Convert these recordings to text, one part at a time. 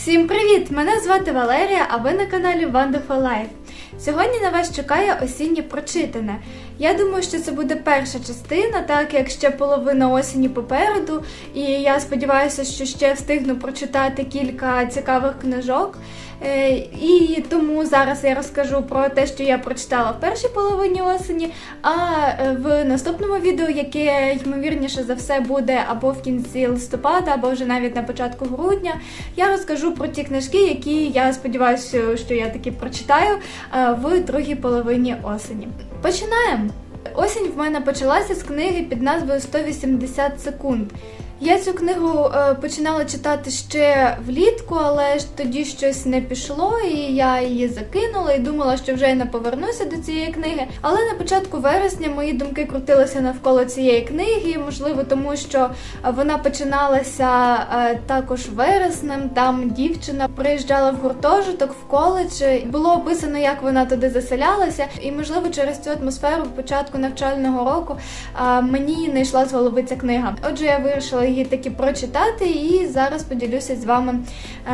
Всім привіт! Мене звати Валерія, а ви на каналі Wonderful Life. Сьогодні на вас чекає осіннє прочитане. Я думаю, що це буде перша частина, так як ще половина осені попереду, і я сподіваюся, що ще встигну прочитати кілька цікавих книжок. Е, І тому зараз я розкажу про те, що я прочитала в першій половині осені. А е, в наступному відео, яке ймовірніше за все буде або в кінці листопада, або вже навіть на початку грудня, я розкажу про ті книжки, які я сподіваюся, що я таки прочитаю е, в другій половині осені. Починаємо! Осінь в мене почалася з книги під назвою 180 секунд. Я цю книгу е, починала читати ще влітку, але ж тоді щось не пішло, і я її закинула і думала, що вже й не повернуся до цієї книги. Але на початку вересня мої думки крутилися навколо цієї книги, можливо, тому що вона починалася е, також вереснем. Там дівчина приїжджала в гуртожиток в коледж. Було описано, як вона туди заселялася, і можливо через цю атмосферу початку навчального року е, мені не йшла з голови ця книга. Отже, я вирішила її таки прочитати і зараз поділюся з вами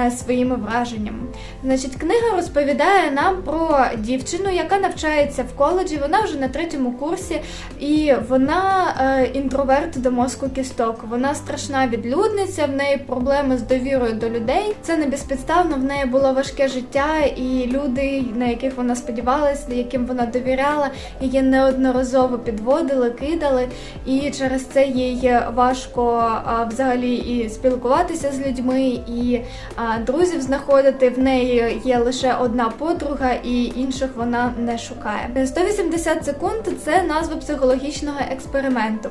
е, своїми враженнями. Значить, книга розповідає нам про дівчину, яка навчається в коледжі. Вона вже на третьому курсі, і вона е, інтроверт до мозку кісток. Вона страшна відлюдниця, в неї проблеми з довірою до людей. Це не безпідставно. В неї було важке життя, і люди, на яких вона сподівалася, яким вона довіряла, її неодноразово підводили, кидали, і через це їй важко взагалі і спілкуватися з людьми, і друзів знаходити. В неї є лише одна подруга, і інших вона не шукає. 180 секунд це назва психологічного експерименту.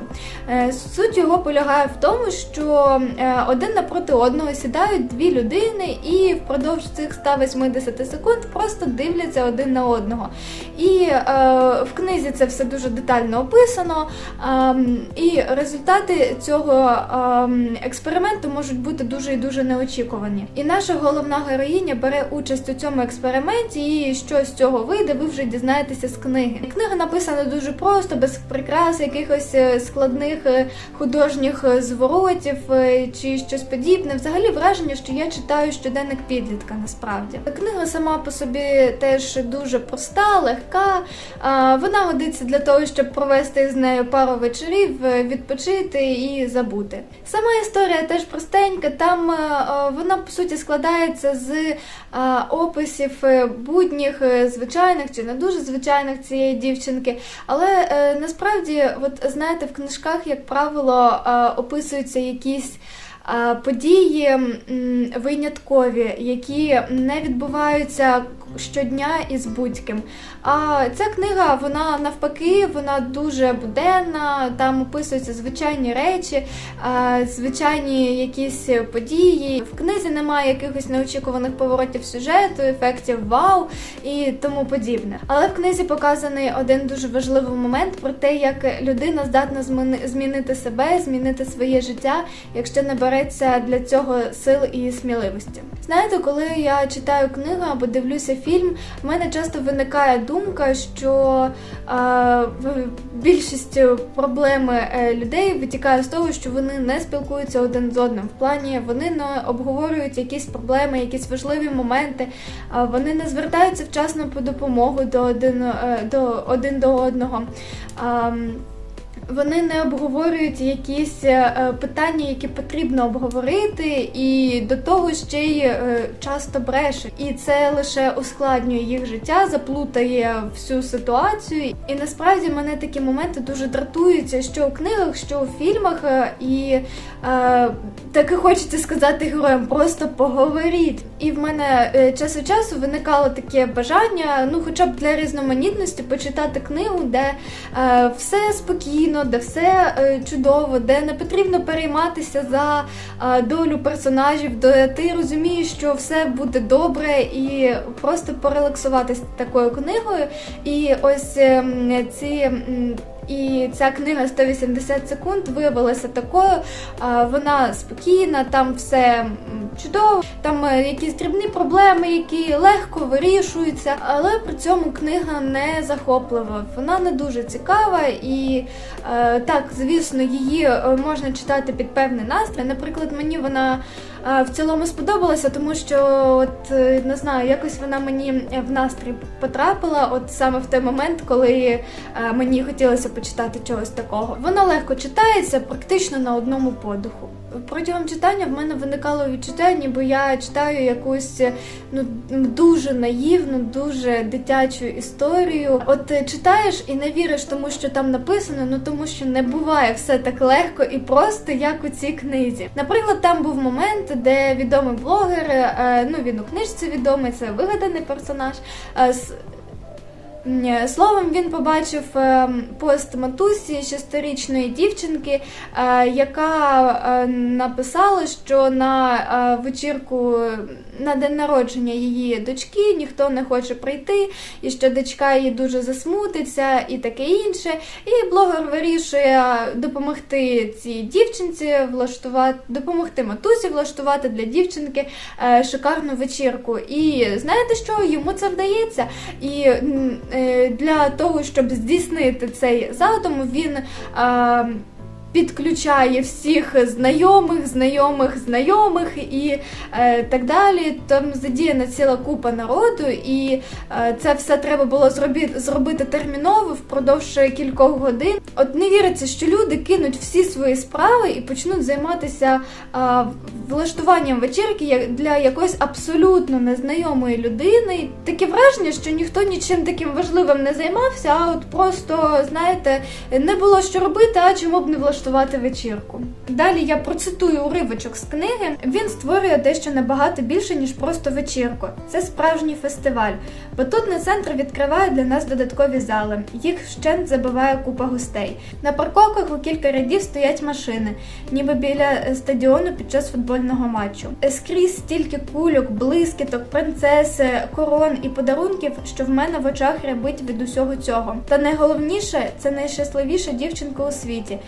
Е, Суть його полягає в тому, що е, один напроти одного сідають дві людини, і впродовж цих 180 секунд просто дивляться один на одного. І е, в книзі це все дуже детально описано. І результати цього ем, експерименту можуть бути дуже і дуже неочікувані. І наша головна героїня бере участь у цьому експерименті, і що з цього вийде, ви вже дізнаєтеся з книги. Книга написана дуже просто, без прикрас, якихось е, складних е, художніх е, зворотів чи щось подібне. Взагалі враження, що я читаю щоденник підлітка. Насправді книга сама по собі теж дуже проста, легка. Вона годиться для того, щоб провести з нею пару вечорів, відпочити і забути. Сама історія теж простенька. Там е, е, вона по суті складається з е, описів будніх, звичайних чи не дуже звичайних цієї дівчинки. Але насправді, от знаєте, в книжках, як правило, описуються якісь. Події виняткові, які не відбуваються щодня із будь-ким. А ця книга, вона навпаки, вона дуже буденна, там описуються звичайні речі, звичайні якісь події. В книзі немає якихось неочікуваних поворотів сюжету, ефектів вау і тому подібне. Але в книзі показаний один дуже важливий момент про те, як людина здатна змінити себе, змінити своє життя, якщо не береться для цього сил і сміливості. Знаєте, коли я читаю книгу або дивлюся фільм, в мене часто виникає думка, що е, більшість проблеми е, людей витікає з того, що вони не спілкуються один з одним. В плані вони не обговорюють якісь проблеми, якісь важливі моменти. Вони не звертаються вчасно по допомогу до один е, до, один до одного. Вони не обговорюють якісь е, питання, які потрібно обговорити, і до того ще й е, часто брешуть. І це лише ускладнює їх життя, заплутає всю ситуацію. І насправді мене такі моменти дуже дратуються, що у книгах, що у фільмах. е, І е, таки хочеться сказати героям, просто поговоріть. І в мене е, час від часу виникало таке бажання, ну хоча б для різноманітності, почитати книгу, де е, все спокійно, де все е, чудово, де не потрібно перейматися за е, долю персонажів, де ти розумієш, що все буде добре, і просто порелаксуватися такою книгою. І ось ем, ці. І ця книга 180 секунд виявилася такою. Вона спокійна, там все чудово, там е, якісь дрібні проблеми, які легко вирішуються, але при цьому книга не захоплива. Вона не дуже цікава і е, так, звісно, її е, можна читати під певний настрій. Наприклад, мені вона в цілому сподобалася, тому що от е, не знаю, якось вона мені в настрій потрапила, от саме в той момент, коли е, мені хотілося почитати чогось такого. Вона легко читається, практично на одному подиху. Протягом читання в мене виникало відчуття, ніби я читаю якусь ну дуже наївну, дуже дитячу історію. От е, читаєш і не віриш тому, що там написано, ну тому що не буває все так легко і просто, як у цій книзі. Наприклад, там був момент, де відомий блогер, е, ну він у книжці відомий, це вигаданий персонаж. Е, Словом, він побачив е, пост матусі шестирічної дівчинки, е, яка е, написала, що на вечірку на день народження її дочки ніхто не хоче прийти, і що дочка її дуже засмутиться, і таке інше. І блогер вирішує допомогти цій дівчинці влаштувати, допомогти матусі влаштувати для дівчинки шикарну вечірку. І знаєте що? Йому це вдається. І для того, щоб здійснити цей задум, він. Підключає всіх знайомих, знайомих, знайомих і е, так далі. Там задіяна ціла купа народу, і е, це все треба було зробити, зробити терміново впродовж кількох годин. От не віриться, що люди кинуть всі свої справи і почнуть займатися е, влаштуванням вечірки для якоїсь абсолютно незнайомої людини. Таке враження, що ніхто нічим таким важливим не займався, а от просто, знаєте, не було що робити, а чому б не влаштувати вечірку. Далі я процитую уривочок з книги. Він створює дещо набагато більше, ніж просто вечірку. Це справжній фестиваль. Батутний центр відкриває для нас додаткові зали. Їх вщент забиває купа гостей. На парковках у кілька рядів стоять машини, ніби біля стадіону під час футбольного матчу. Скрізь стільки кульок, блискіток, принцеси, корон і подарунків, що в мене в очах рябить від усього цього. Та найголовніше це найщасливіша дівчинка у світі,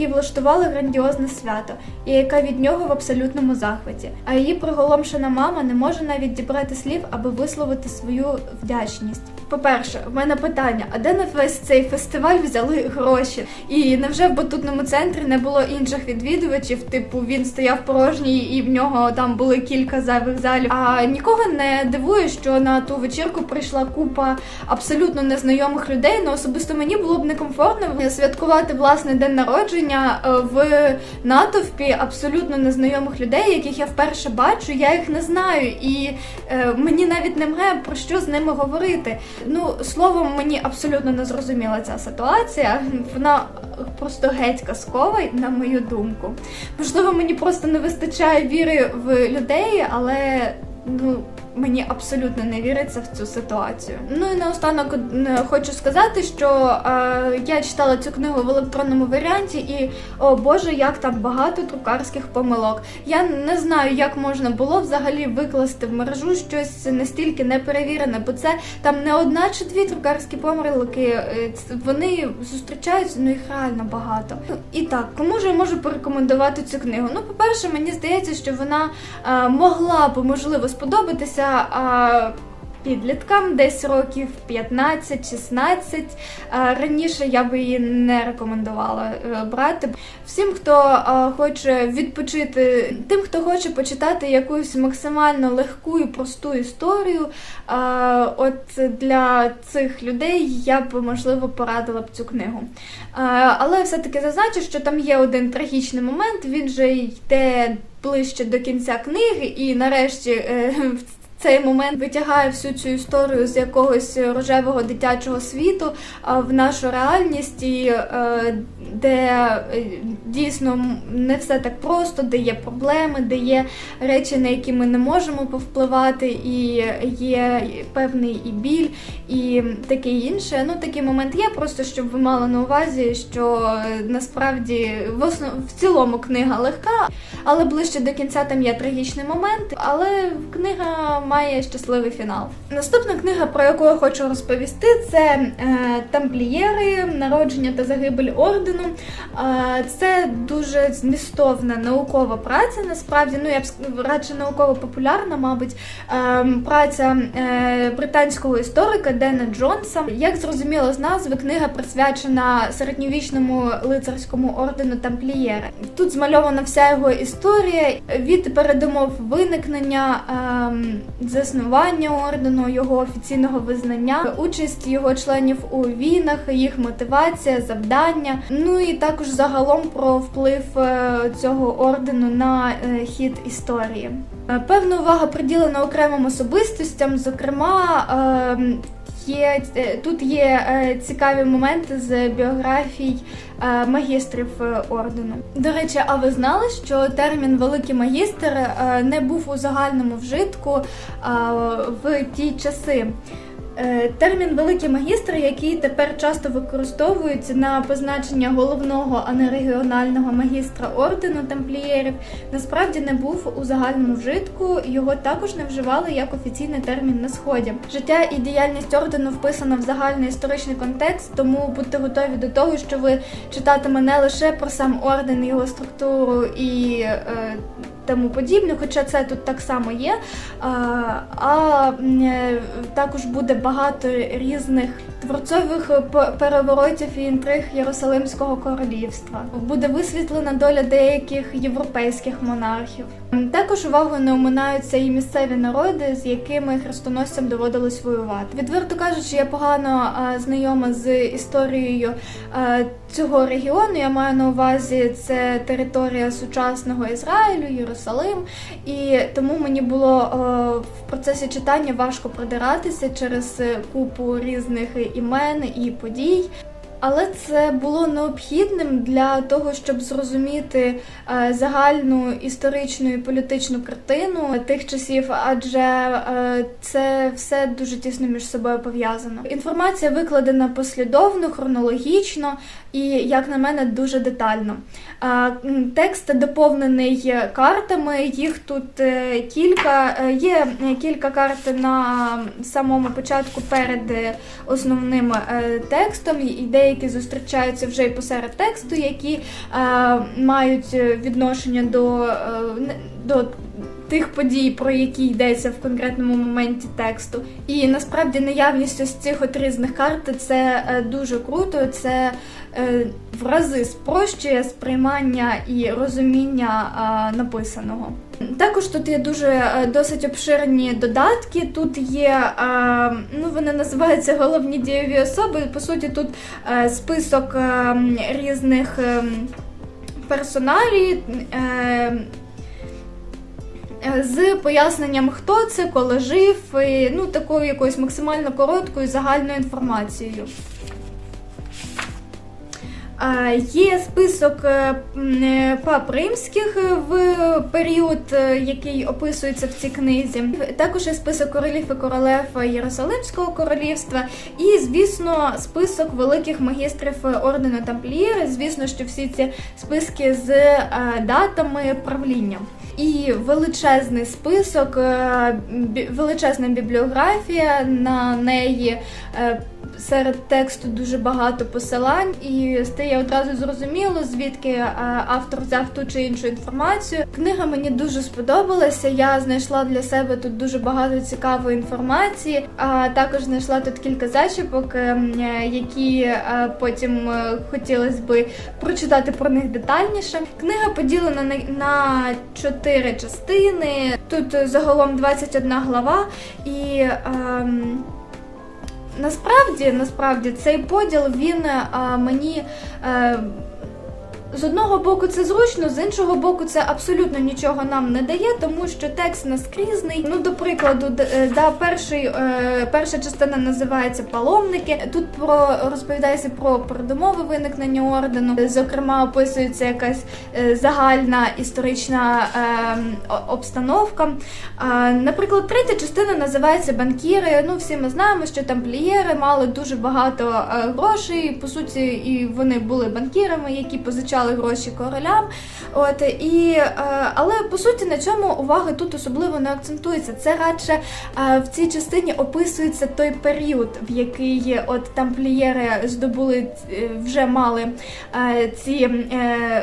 якій влаштували грандіозне свято, і яка від нього в абсолютному захваті. А її приголомшена мама не може навіть дібрати слів, аби висловити свою вдячність. По-перше, в мене питання: а де на весь цей фестиваль взяли гроші? І невже в батутному центрі не було інших відвідувачів? Типу він стояв порожній і в нього там були кілька зайвих залів. А нікого не дивує, що на ту вечірку прийшла купа абсолютно незнайомих людей. Ну особисто мені було б некомфортно святкувати власний день народження е, в натовпі абсолютно незнайомих людей, яких я вперше бачу. Я їх не знаю, і е, мені навіть немає про що з ними говорити. Ну, словом, мені абсолютно не зрозуміла ця ситуація. Вона просто геть казкова, на мою думку. Можливо, мені просто не вистачає віри в людей, але ну. Мені абсолютно не віриться в цю ситуацію. Ну і наостанок е, хочу сказати, що е, я читала цю книгу в електронному варіанті, і о Боже, як там багато друкарських помилок. Я не знаю, як можна було взагалі викласти в мережу щось настільки неперевірене, бо це там не одна чи дві друкарські помилки. е, Вони зустрічаються, ну їх реально багато. Ну, І так, кому ж я можу порекомендувати цю книгу? Ну, по-перше, мені здається, що вона е, могла б можливо сподобатися. А, Підліткам десь років 15-16. А, Раніше я би її не рекомендувала е, брати. Всім, хто хоче відпочити, тим, хто хоче почитати якусь максимально легку і просту історію, от для цих людей я б можливо порадила б цю книгу. Але все-таки зазначу, що там є один трагічний момент, він же йде ближче до кінця книги, і нарешті е, цей момент витягає всю цю історію з якогось рожевого дитячого світу в нашу реальність, е, де е, дійсно не все так просто, де є проблеми, де є речі, на які ми не можемо повпливати, і є певний і біль, і таке інше. Ну, такий момент є, просто щоб ви мали на увазі, що е, насправді в основ... в цілому книга легка, але ближче до кінця там є трагічний момент. Але книга має щасливий фінал. Наступна книга, про яку я хочу розповісти, це е, Тамплієри, народження та загибель ордену. Це дуже змістовна наукова праця. Насправді, ну я б радше науково-популярна, мабуть, е, праця е, британського історика Дена Джонса. Як зрозуміло з назви, книга присвячена середньовічному лицарському ордену Тамплієри. Тут змальована вся його історія від передумов виникнення, ем, заснування ордену, його офіційного визнання, участь його членів у війнах, їх мотивація, завдання. Ну і також загалом про вплив е, цього ордену на е, хід історії. Е, Певна увага приділена окремим особистостям, зокрема. ем, Є тут є цікаві моменти з біографій магістрів е, ордену. До речі, а ви знали, що термін великий магістр е, не був у загальному вжитку е, в ті часи? Е, Термін великий магістр, який тепер часто використовується на позначення головного, а не регіонального магістра ордену тамплієрів, насправді не був у загальному вжитку. Його також не вживали як офіційний термін на сході. Життя і діяльність ордену вписана в загальний історичний контекст, тому будьте готові до того, що ви читатиме не лише про сам орден, його структуру і е, тому подібне, хоча це тут так само є. А, е, також буде багато різних творцових п- переворотів і інтриг Єрусалимського королівства. Буде висвітлена доля деяких європейських монархів. Також увагу не оминаються і місцеві народи, з якими хрестоносцям доводилось воювати. Відверто кажучи, я погано знайома з історією цього регіону. Я маю на увазі це територія сучасного Ізраїлю, Єрусалим, і тому мені було е, в процесі читання важко продиратися через е, купу різних імен і подій. Але це було необхідним для того, щоб зрозуміти е, загальну історичну і політичну картину тих часів, адже е, це все дуже тісно між собою пов'язано. Інформація викладена послідовно, хронологічно і, як на мене, дуже детально. Текст доповнений картами. Їх тут е, кілька. Е, Є кілька карт на самому початку перед е, основним текстом, і деякі зустрічаються вже й посеред тексту, які мають відношення до, до тих подій, про які йдеться в конкретному моменті тексту. І насправді наявність ось цих от різних карт це е, дуже круто. Це е, в рази спрощує сприймання і розуміння написаного. Також тут є дуже е, досить обширні додатки. Тут є, ну вони називаються головні дієві особи. По суті, тут список е, різних е, персоналій. Е, з поясненням, хто це, коли жив, і, ну такою якоюсь максимально короткою загальною інформацією. Е, Є список е, пап римських в період, який описується в цій книзі. Також є список королів і королев Єрусалимського королівства, і, звісно, список великих магістрів ордену Тамплієри. Звісно, що всі ці списки з датами правління. І величезний список, е, величезна бібліографія на неї. Серед тексту дуже багато посилань, і стає одразу зрозуміло, звідки е, автор взяв ту чи іншу інформацію. Книга мені дуже сподобалася. Я знайшла для себе тут дуже багато цікавої інформації. А також знайшла тут кілька зачіпок, е, е, які потім хотілося би прочитати про них детальніше. Книга поділена на, чотири частини. Тут загалом 21 глава і. ем, Насправді, насправді, цей поділ він а, мені. З одного боку це зручно, з іншого боку, це абсолютно нічого нам не дає, тому що текст наскрізний. Ну, до прикладу, е, да, перший, е, перша частина називається Паломники. Тут про розповідається про передумови виникнення ордену. Зокрема, описується якась е, загальна історична е, обстановка. Наприклад, третя частина називається банкіри. Ну, всі ми знаємо, що тамплієри мали дуже багато грошей. По суті, і вони були банкірами, які позичали позичали гроші королям. От і е, але по суті на цьому уваги тут особливо не акцентується. Це радше е, в цій частині описується той період, в який от тамплієри здобули е, вже мали ці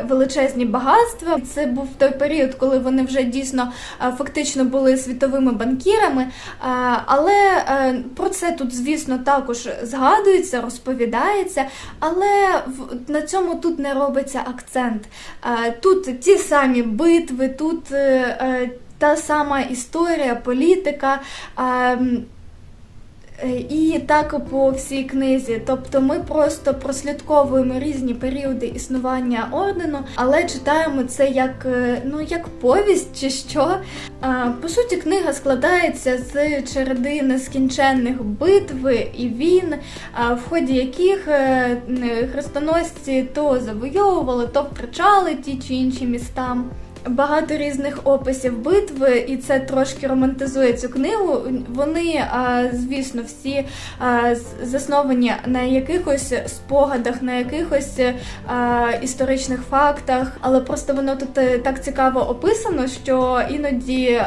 величезні багатства. Це був той період, коли вони вже дійсно фактично були світовими банкірами. Але про це тут, звісно, також згадується, розповідається, але на цьому тут не робиться акцент. Тут ті самі битви, тут е, е, та сама історія, політика. І так по всій книзі. Тобто ми просто прослідковуємо різні періоди існування ордену, але читаємо це як, е, ну, як повість чи що. По суті, книга складається з череди нескінченних битв і війн, в ході яких е, хрестоносці то завойовували, то втрачали ті чи інші міста. Багато різних описів битви, і це трошки романтизує цю книгу. Вони, звісно, всі засновані на якихось спогадах, на якихось історичних фактах, але просто воно тут е, так цікаво описано, що іноді.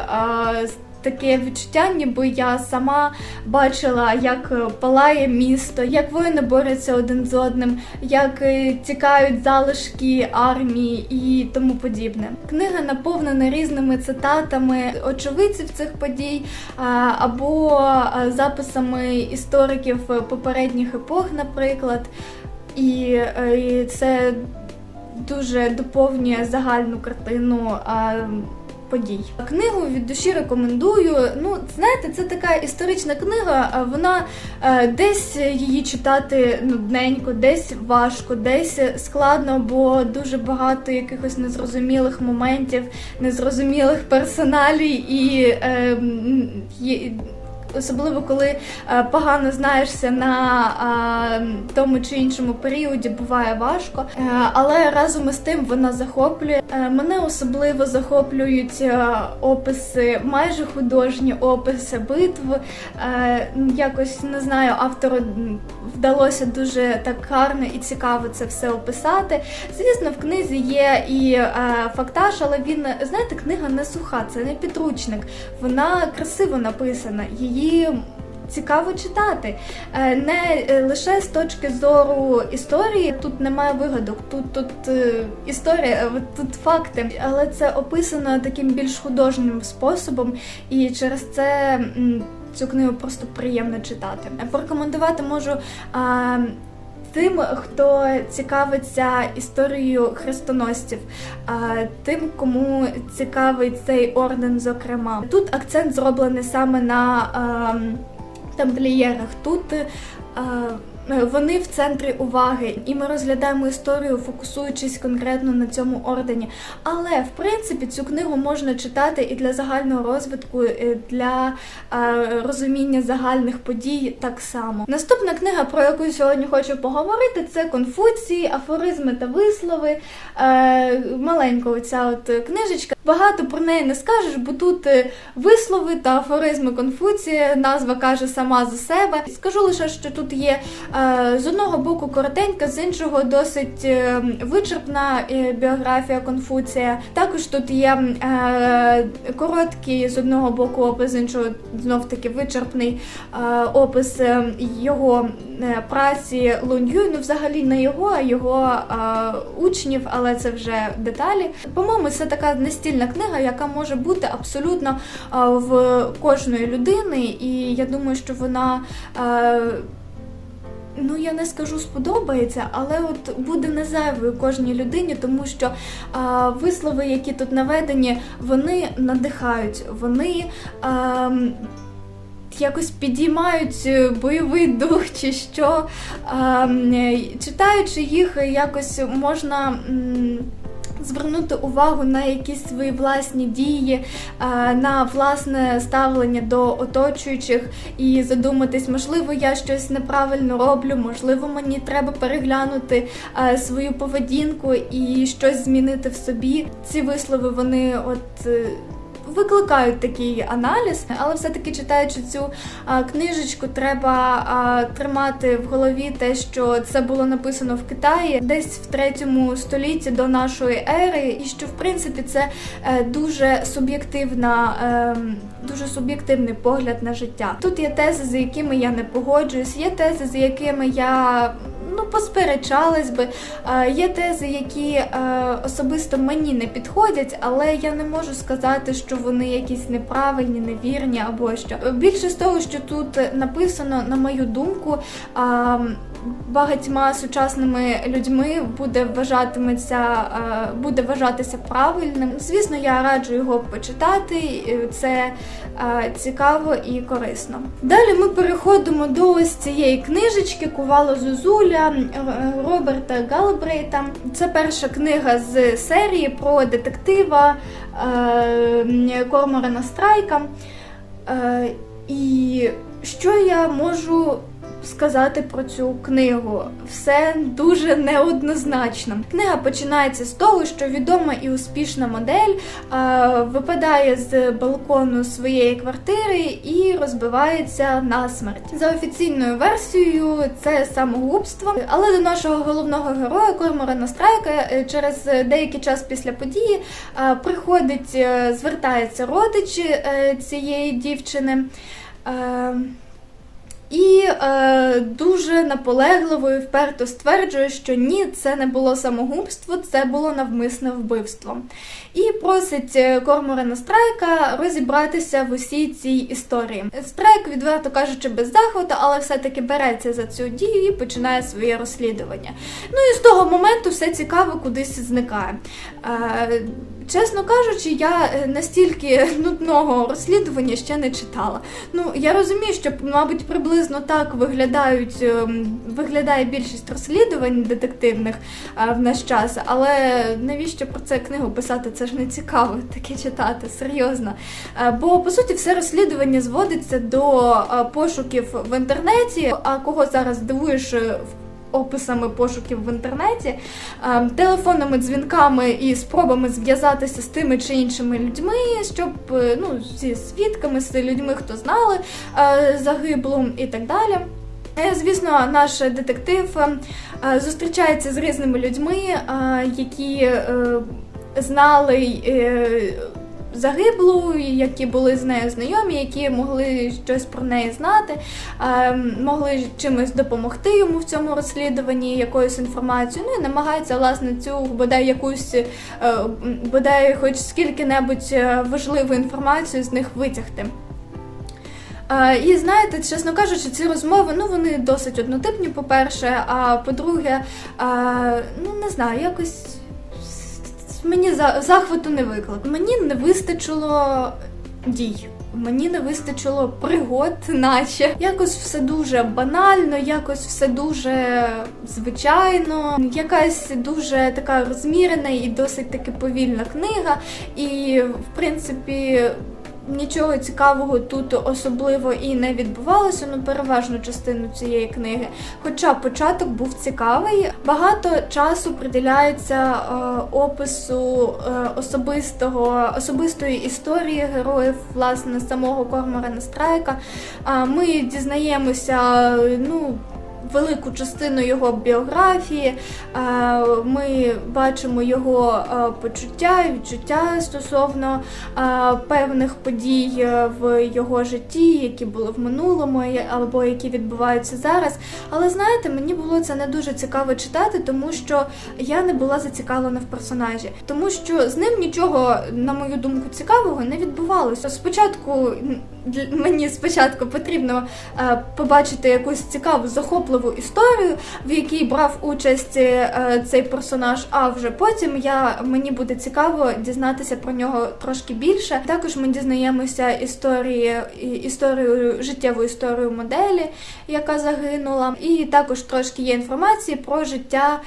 Таке відчуття, ніби я сама бачила, як е, палає місто, як воїни борються один з одним, як е, тікають залишки армії і тому подібне. Книга наповнена різними цитатами очевидців цих подій або записами істориків попередніх епох, наприклад. І, е, це дуже доповнює загальну картину. Подій книгу від душі рекомендую. Ну, знаєте, це така історична книга. Вона е, десь її читати нудненько, десь важко, десь складно, бо дуже багато якихось незрозумілих моментів, незрозумілих персоналій і е, Особливо коли е, погано знаєшся на е, тому чи іншому періоді, буває важко. Е, але разом із тим вона захоплює. Мене особливо захоплюють описи, майже художні описи битв. Якось не знаю, автору вдалося дуже так гарно і цікаво це все описати. Звісно, в книзі є і фактаж, але він, знаєте, книга не суха, це не підручник. Вона красиво написана, її цікаво читати. Е, Не е, лише з точки зору історії, тут немає вигадок, тут, тут е, історія, тут факти, але це описано таким більш художнім способом, і через це. Цю книгу просто приємно читати. Порекомендувати можу тим, хто цікавиться історією хрестоносців, тим, кому цікавий цей орден, зокрема. Тут акцент зроблений саме на ем, тамплієрах. Тут е, вони в центрі уваги, і ми розглядаємо історію, фокусуючись конкретно на цьому ордені. Але в принципі цю книгу можна читати і для загального розвитку, і для е, розуміння загальних подій так само. Наступна книга, про яку сьогодні хочу поговорити, це Конфуції, афоризми та вислови. Е, маленька оця от книжечка. Багато про неї не скажеш, бо тут е, вислови та афоризми Конфуція. Назва каже сама за себе. Скажу лише, що тут є е, з одного боку коротенька, з іншого досить е, вичерпна е, біографія Конфуція. Також тут є е, короткий з одного боку опис, з іншого знов таки вичерпний е, опис е, його е, праці Лунь-Юй. Ну, взагалі не його, а його е, учнів, але це вже деталі. По-моєму, це така настільна книга, яка може бути абсолютно е, в кожної людини, і я думаю, що вона. Ну, я не скажу сподобається, але от буде незайвою кожній людині, тому що а, вислови, які тут наведені, вони надихають, вони а, якось підіймають е, бойовий дух чи що. Читаючи їх, якось можна. Звернути увагу на якісь свої власні дії, е, на власне ставлення до оточуючих і задуматись, можливо, я щось неправильно роблю, можливо, мені треба переглянути е, свою поведінку і щось змінити в собі. Ці вислови вони от. Викликають такий аналіз, але все-таки читаючи цю книжечку, треба тримати в голові те, що це було написано в Китаї десь в третьому столітті до нашої ери, і що в принципі це е, дуже суб'єктивна, е, дуже суб'єктивний погляд на життя. Тут є тези, з якими я не погоджуюсь, є тези, з якими я ну посперечалась би. Є тези, які е, особисто мені не підходять, але я не можу сказати, що вони якісь неправильні, невірні або що. Більше з того, що тут написано, на мою думку, багатьма сучасними людьми буде вважатиметься, е, буде вважатися правильним. Звісно, я раджу його почитати. Це е, цікаво і корисно. Далі ми переходимо до ось цієї книжечки Кувало Зозуля е, Роберта Галбрейта. Це перша книга з серії про детектива е, Корморана Страйка. І що я можу сказати про цю книгу? Все дуже неоднозначно. Книга починається з того, що відома і успішна модель е, випадає з балкону своєї квартири і розбивається на смерть. За офіційною версією, це самогубство. Але до нашого головного героя Корморана Страйка е, через деякий час після події е, приходить, е, звертається родич е, цієї дівчини. Е, і е, дуже наполегливо і вперто стверджує, що ні, це не було самогубство, це було навмисне вбивство. І просить е, Корморана Страйка розібратися в усій цій історії. Страйк, відверто кажучи, без захвату, але все-таки береться за цю дію і починає своє розслідування. Ну і з того моменту все цікаво кудись зникає. Е, Чесно кажучи, я е, настільки нудного розслідування ще не читала. Ну я розумію, що мабуть приблизно так виглядають ем, виглядає більшість розслідувань детективних е, в наш час, але навіщо про це книгу писати? Це ж не цікаво таке читати, серйозно. Е, Бо по суті все розслідування зводиться до пошуків в інтернеті. А кого зараз дивуєш в описами пошуків в інтернеті, е, телефонними дзвінками і спробами зв'язатися з тими чи іншими людьми, щоб е, ну, зі свідками, з людьми, хто знали е, загиблу і так далі. Е, Звісно, наш детектив е, зустрічається з різними людьми, які знали загиблу, які були з нею знайомі, які могли щось про неї знати, могли чимось допомогти йому в цьому розслідуванні, якоюсь інформацією. Ну і намагаються власне цю бодай якусь е, бодай хоч скільки-небудь е, важливу інформацію з них витягти. І знаєте, чесно кажучи, ці розмови ну вони досить однотипні, по-перше. А по-друге, ну не знаю, якось мені за- захвату не виклик. Мені не вистачило дій. Мені не вистачило пригод, наче якось все дуже банально, якось все дуже звичайно, якась дуже така розмірена і досить таки повільна книга. І в принципі. Нічого цікавого тут особливо і не відбувалося, ну переважну частину цієї книги. Хоча початок був цікавий, багато часу приділяється е, опису е, особистого особистої історії героїв, власне, самого Корморана Страйка. А ми дізнаємося, ну. Велику частину його біографії, Е, ми бачимо його е, почуття, відчуття стосовно е, певних подій в його житті, які були в минулому або які відбуваються зараз. Але знаєте, мені було це не дуже цікаво читати, тому що я не була зацікавлена в персонажі, тому що з ним нічого, на мою думку, цікавого не відбувалося. Спочатку мені спочатку потрібно е, побачити якусь цікаву захопливу історію, в якій брав участь е, цей персонаж. А вже потім я мені буде цікаво дізнатися про нього трошки більше. Також ми дізнаємося історії історію життєву історію моделі, яка загинула, і також трошки є інформації про життя.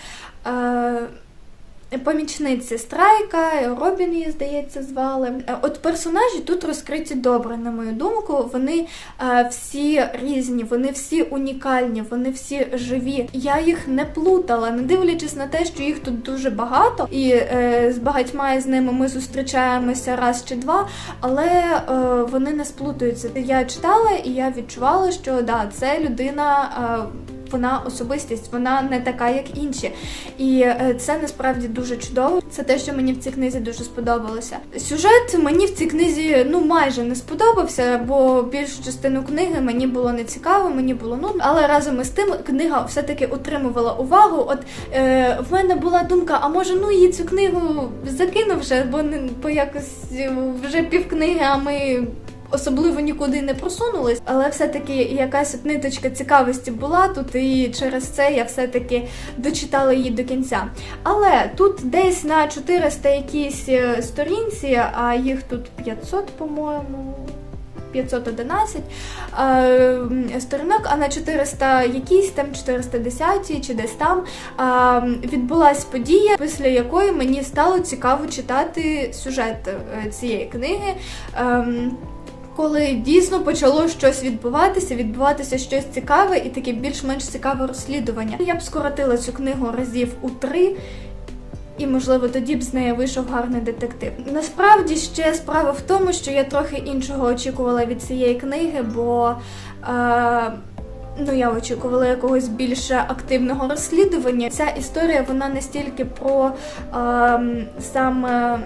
Е, помічниці Страйка, Робін її, здається, звали. Е, От персонажі тут розкриті добре, на мою думку. Вони е, всі різні, вони всі унікальні, вони всі живі. Я їх не плутала, не дивлячись на те, що їх тут дуже багато, і е, з багатьма з ними ми зустрічаємося раз чи два, але вони не сплутуються. Я читала і я відчувала, що да, це людина. Вона особистість, вона не така, як інші. І е, це насправді дуже чудово. Це те, що мені в цій книзі дуже сподобалося. Сюжет мені в цій книзі ну майже не сподобався, бо більшу частину книги мені було не цікаво, мені було нудно. Але разом із тим книга все-таки утримувала увагу. От е, в мене була думка, а може ну її цю книгу закину вже, бо не бо якось е, вже півкниги, а ми особливо нікуди не просунулись, але все-таки якась от ниточка цікавості була тут, і через це я все-таки дочитала її до кінця. Але тут десь на 400 якійсь е, сторінці, а їх тут 500, по-моєму. 511 е, сторінок, а на 400 якісь там 410 чи десь там е, відбулась подія, після якої мені стало цікаво читати сюжет е, цієї книги. Е, коли дійсно почало щось відбуватися, відбуватися щось цікаве і таке більш-менш цікаве розслідування. Я б скоротила цю книгу разів у три. І, можливо, тоді б з неї вийшов гарний детектив. Насправді ще справа в тому, що я трохи іншого очікувала від цієї книги, бо е, ну, я очікувала якогось більш активного розслідування. Ця історія вона не стільки про е, саме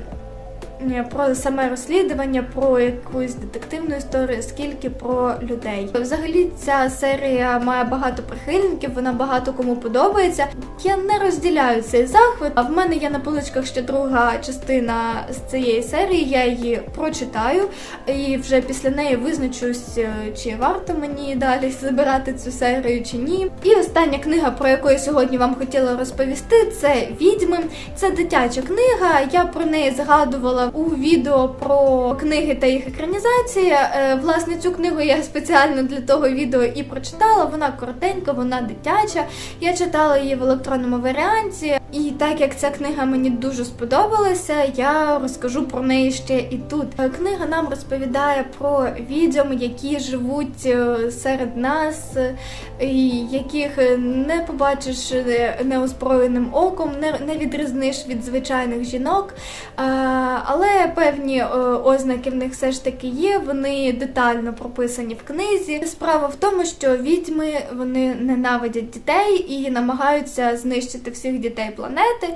про саме розслідування, про якусь детективну історію, скільки про людей. Взагалі, ця серія має багато прихильників, вона багато кому подобається. Я не розділяю цей захват. А в мене є на поличках ще друга частина з цієї серії. Я її прочитаю і вже після неї визначусь, е, чи варто мені далі забирати цю серію чи ні. І остання книга, про яку я сьогодні вам хотіла розповісти, це відьми. Це дитяча книга. Я про неї згадувала у відео про книги та їх екранізації. Е, Власне, цю книгу я спеціально для того відео і прочитала. Вона коротенька, вона дитяча. Я читала її в електронному варіанті. І так як ця книга мені дуже сподобалася, я розкажу про неї ще і тут. Е, Книга нам розповідає про відьом, які живуть е, серед нас, і яких не побачиш неозброєним оком, не відрізниш від звичайних жінок. Але певні е, ознаки в них все ж таки є. Вони детально прописані в книзі. Справа в тому, що відьми вони ненавидять дітей і намагаються знищити всіх дітей планети,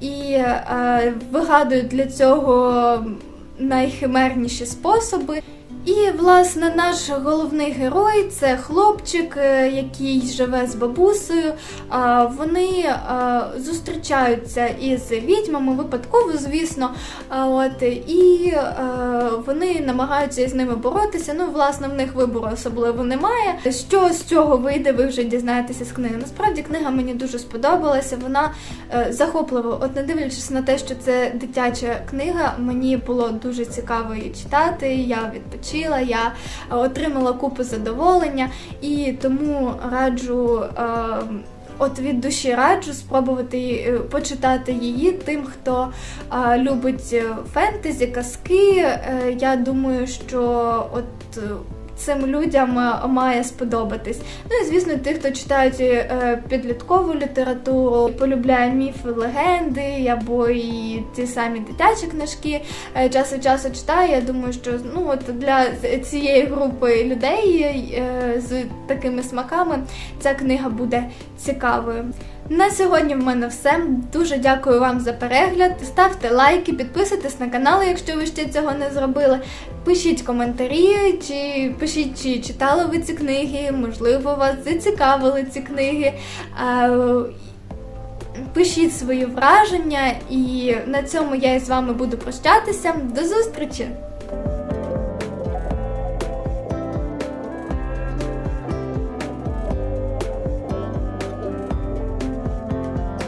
і е, вигадують для цього найхимерніші способи. І, власне, наш головний герой це хлопчик, е, який живе з бабусею. Вони зустрічаються із відьмами, випадково, звісно. От, і вони намагаються із ними боротися. Ну, власне, в них вибору особливо немає. Що з цього вийде, ви вже дізнаєтеся з книги. Насправді книга мені дуже сподобалася. Вона е, захоплива. От не дивлячись на те, що це дитяча книга, мені було дуже цікаво її читати. Я відпочила, я е, отримала купу задоволення і тому раджу. Е, От від душі раджу спробувати е, почитати її тим, хто е, любить фентезі, казки. Я думаю, що от цим людям е, має сподобатись. Ну і звісно, тих, хто читають е, підліткову літературу, полюбляє міфи, легенди або і ті самі дитячі книжки. е, Час від часу читає. Я думаю, що ну от для цієї групи людей з такими смаками ця книга буде цікавою. На сьогодні в мене все. Дуже дякую вам за перегляд. Ставте лайки, підписуйтесь на канал, якщо ви ще цього не зробили. Пишіть коментарі, чи пишіть, чи читали ви ці книги, можливо, вас зацікавили ці книги. Пишіть свої враження, і на цьому я із вами буду прощатися. До зустрічі!